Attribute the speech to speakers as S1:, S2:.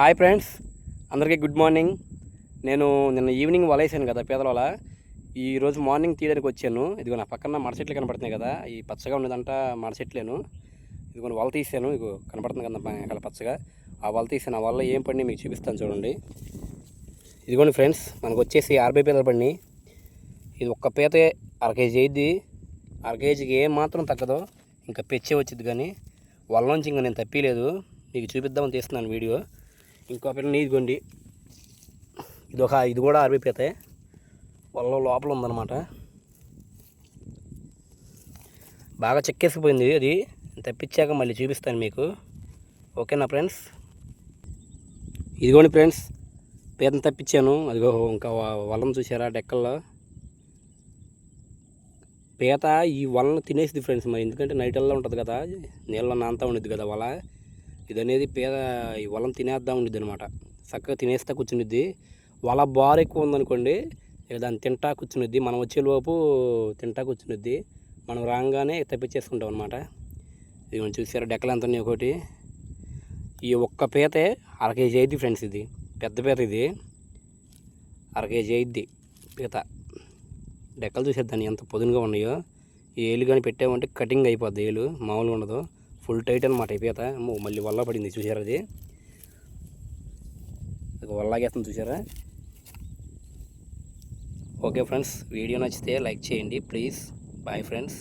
S1: Hi friends అందరికీ good morning. నేను నిన్న ఈవినింగ్ వలేసాను కదా పేదల ఈ రోజు మార్నింగ్ తీయడానికి వచ్చాను. ఇదిగో నా పక్కన మడచెట్లు కనపడుతున్నాయి కదా ఈ పచ్చగా ఉన్నదంట మడచెట్లేను ఇదిగో వల తీసాను. ఇదిగో కనపడుతుంది కదా అక్కడ పచ్చగా. ఆ వల తీసాను. ఆ వల్ల ఏం పండి మీకు చూపిస్తాను చూడండి. ఇదిగోండి ఫ్రెండ్స్ మనకు వచ్చేసి ఆర్బీ పీతలు పండి. ఇది ఒక్క పీత అర కేజీ అయింది అర కేజీకి ఏం మాత్రం తగ్గదు. ఇంకా పెచ్చే వచ్చింది కానీ వల్ల నుంచి ఇంకా నేను తప్పిలేదు. మీకు చూపిద్దామని తీస్తున్నాను వీడియో. ఇంకో పిల్ల నీదిగోండి. ఇది ఒక ఇది కూడా అరవై పీతే వల్ల లోపల ఉందన్నమాట. బాగా చెక్కేసిపోయింది అది. తప్పించాక మళ్ళీ చూపిస్తాను మీకు. ఓకేనా ఫ్రెండ్స్? ఇదిగోండి ఫ్రెండ్స్ పీతను తప్పించాను. అదిగో ఇంకా వలం వలను చూసారా డెక్కల్లో? పీత ఈ వలను తినేసింది ఫ్రెండ్స్ మరి. ఎందుకంటే నైట్ అల్లా ఉంటుంది కదా నీళ్ళ నాంతా ఉండేది కదా వల. ఇది అనేది పీత ఈ వలం తినేద్దాం ఉండిద్ది అనమాట చక్కగా తినేస్తా కూర్చునిద్ది వల బార్ ఎక్కువ ఉందనుకోండి ఇక దాన్ని తింటా కూర్చునిద్ది మనం వచ్చేలోపు తింటా కూర్చునిద్ది మనం రాగానే తప్పించేసుకుంటాం అనమాట ఇది మనం చూసారా డెక్కలు ఎంత ఒకటి. ఈ ఒక్క పీతే అర కేజీ అయింది ఫ్రెండ్స్ ఇది. పెద్ద పీత ఇది. అర కేజీ అయింది పీత. డెక్కలు చూసేద్దాన్ని ఎంత పొదునుగా ఉన్నాయో. ఈ ఏలు కానీ పెట్టామంటే కటింగ్ అయిపోద్ది ఏలు. మామూలుగా ఉండదు. ఫుల్ టైట్ అనమాట అయిపోతా మళ్ళీ వల్ల పడింది చూసారా అది? అది వల్లాగేస్తుంది చూసారా? ఓకే ఫ్రెండ్స్ వీడియో నచ్చితే లైక్ చేయండి ప్లీజ్. Bye friends.